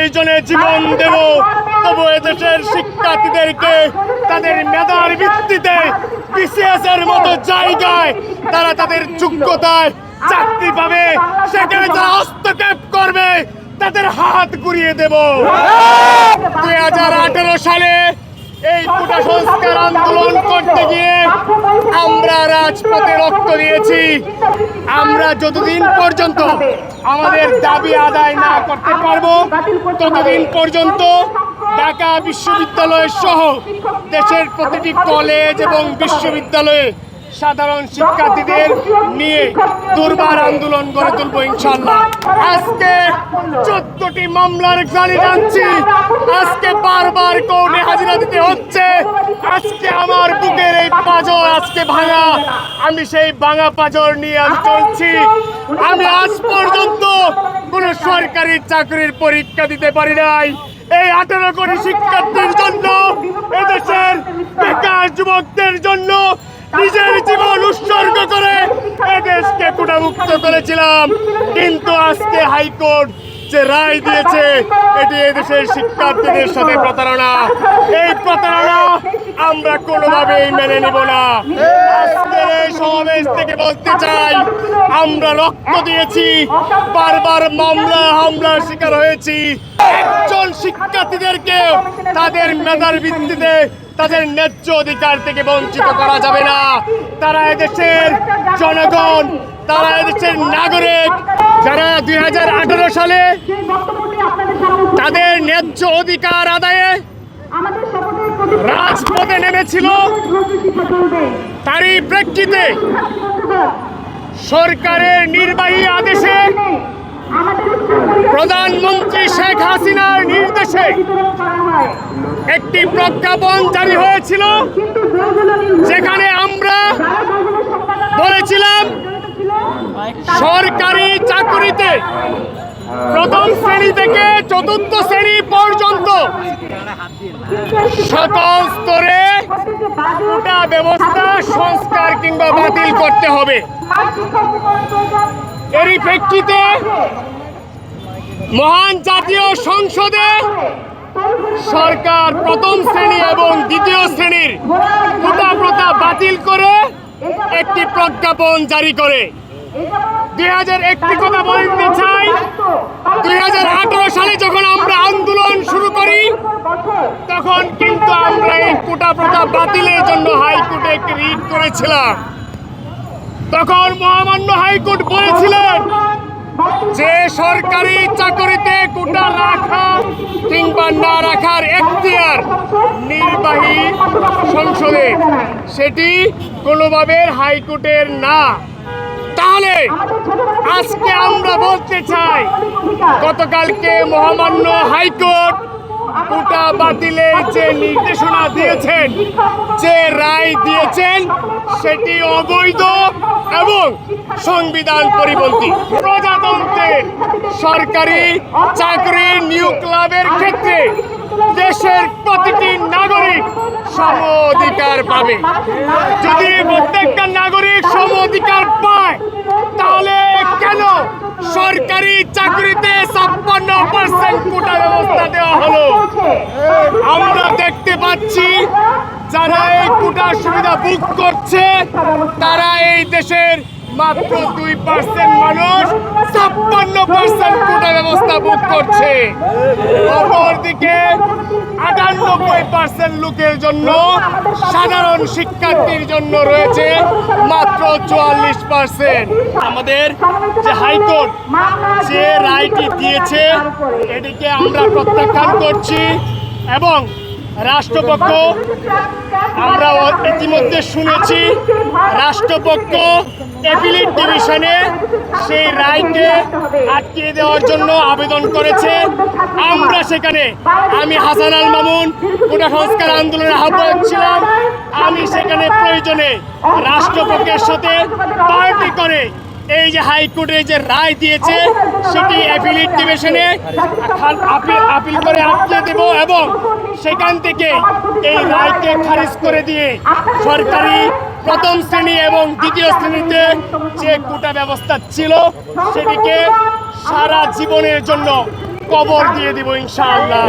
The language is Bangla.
প্রয়োজনে জীবন দেব। তবু এদেশের শিক্ষার্থীদেরকে তাদের মেধার ভিত্তিতে বিসিএস এর মতো জায়গায় তারা তাদের যোগ্যতায় চাকরি পাবে। সেখানে তারা হস্তক্ষেপ করবে তাদের হাত ঘুরিয়ে দেব। দুই হাজার আঠেরো সালে সংস্কার আন্দোলন করতে গিয়ে আমরা রাজপথে রক্ত দিয়েছি। আমরা যতদিন পর্যন্ত আমাদের দাবি আদায় না করতে পারব, ততদিন পর্যন্ত ঢাকা বিশ্ববিদ্যালয় সহ দেশের প্রতিটি কলেজ এবং বিশ্ববিদ্যালয়ে সাধারণ শিক্ষার্থীদের নিয়ে দুর্বার আন্দোলন গড়ে তুলবো ইনশাল্লাহ আজকে চোদ্দটি মামলার গাড়ি টানছি আজকে বারবার কোর্টে হাজিরা দিতে হচ্ছে। আজকে আমার বুকের এই পাজর আজকে ভাঙা। আমি সেই ভাঙা পাজর নিয়ে আজ চলছি। আমি আজ পর্যন্ত কোন সরকারি চাকরির পরীক্ষা দিতে পারি নাই। এই আঠারো কোটি শিক্ষার্থীর জন্য, এদেশের বেকার যুবকদের জন্য, নিজের এদেশকে কুটামুক্ত করেছিলাম কিন্তু আজকে হাইকোর্ট যে রায় দিয়েছে, এটি এদেশের শিক্ষার্থীদের সাথে প্রতারণা। এই প্রতারণা আমরা কোনোভাবেই মেনে নেব না। আজকের এই সমাবেশ থেকে বলতে চাই, আমরা রক্ত দিয়েছি, বারবার মামলা হামলার শিকার হয়েছি। একজন শিক্ষার্থীদেরকে তাদের মেধার ভিত্তিতে তাদের ন্যায্য অধিকার থেকে বঞ্চিত করা যাবে না। তারা এদেশের জনগণ তারা এদেশের নাগরিক যারা দু হাজার আঠারো সালে তাদের ন্যায্য অধিকার আদায়ে রাজপথে নেমেছিল, তারই প্রেক্ষিতে সরকারের নির্বাহী আদেশে প্রধানমন্ত্রী শেখ হাসিনার নির্দেশে একটি প্রজ্ঞাপন জারি হয়েছিল যেখানে আমরা বলেছিলাম সরকারি চাকরিতে প্রথম শ্রেণি থেকে চতুর্থ শ্রেণি পর্যন্ত সকল স্তরে ব্যবস্থা, সংস্কার কিংবা বাতিল করতে হবে। এরই প্রেক্ষিতে মহান জাতীয় সংসদে সরকার প্রথম শ্রেণি এবং দ্বিতীয় শ্রেণির কোটা প্রথা বাতিল করে একটি প্রজ্ঞাপন জারি করে। দুই হাজার একটি কথা বলতে চাই। সালে যখন আমরা আন্দোলন শুরু করি, তখন বাতিলের জন্য হাইকোর্টে একটি করেছিলাম। তখন মহামান্য হাইকোর্ট বলেছিলেন যে সরকারি চাকরিতে কোটা রাখা কিংবা না রাখার এখতিয়ার নির্বাহী সংসদে, সেটি কোনোভাবে হাইকোর্টের না। তাহলে আজকে আমরা বলতে চাই, গতকালকে মহামান্য হাইকোর্ট কোটা বাতিলের যে নির্দেশনা দিয়েছেন, যে রায় দিয়েছেন, সেটি অবৈধ এবং সংবিধান পরিপন্থী। প্রজাতন্ত্রের সরকারি চাকরি নিয়োগ লাভের ক্ষেত্রে দেশের প্রতিটি নাগরিক সম অধিকার পাবে। যদি প্রত্যেকটা নাগরিক সম অধিকার পায়, তাহলে কেন সরকারি চাকরিতে ছাপ্পান্ন পার্সেন্ট কোটা ব্যবস্থা দেওয়া হলো? আমরা দেখতে পাচ্ছি, যারা এই কোটার সুবিধা বুক করছে, তারা এই দেশের মাত্র দুই পার্সেন্ট মানুষ ছাপ্পান্ন পার্সেন্ট কোটা ব্যবস্থা বুক করছে। অপরদিকে আটানব্বই পার্সেন্ট লোকের জন্য সাধারণ শিক্ষার্থীর জন্য রয়েছে মাত্র চুয়াল্লিশ পার্সেন্ট আমাদের যে হাইকোর্ট, যে রায়টি দিয়েছে, এটিকে আমরা প্রত্যাখ্যান করছি এবং রাষ্ট্রপক্ষ আমরা ইতিমধ্যে শুনেছি, রাষ্ট্রপক্ষ এপিলেট ডিভিশনে সেই রায়কে আটকিয়ে দেওয়ার জন্য আবেদন করেছে। আমরা সেখানে, আমি হাসান আল মামুন কোটা সংস্কার আন্দোলনের আহ্বায়ক ছিলাম। আমি সেখানে প্রয়োজনে রাষ্ট্রপক্ষের সাথে পার্টি করে এই যে হাইকোর্টে যে রায় দিয়েছে, সেটি অ্যাপিলেট ডিভিশনে আপিল করে আটকে দেব এবং সেখান থেকে এই রায়কে খারিজ করে দিয়ে সরকারি প্রথম শ্রেণি এবং দ্বিতীয় শ্রেণীতে যে কোটা ব্যবস্থা ছিল, সেটিকে সারা জীবনের জন্য কবর দিয়ে দিব ইনশাআল্লাহ।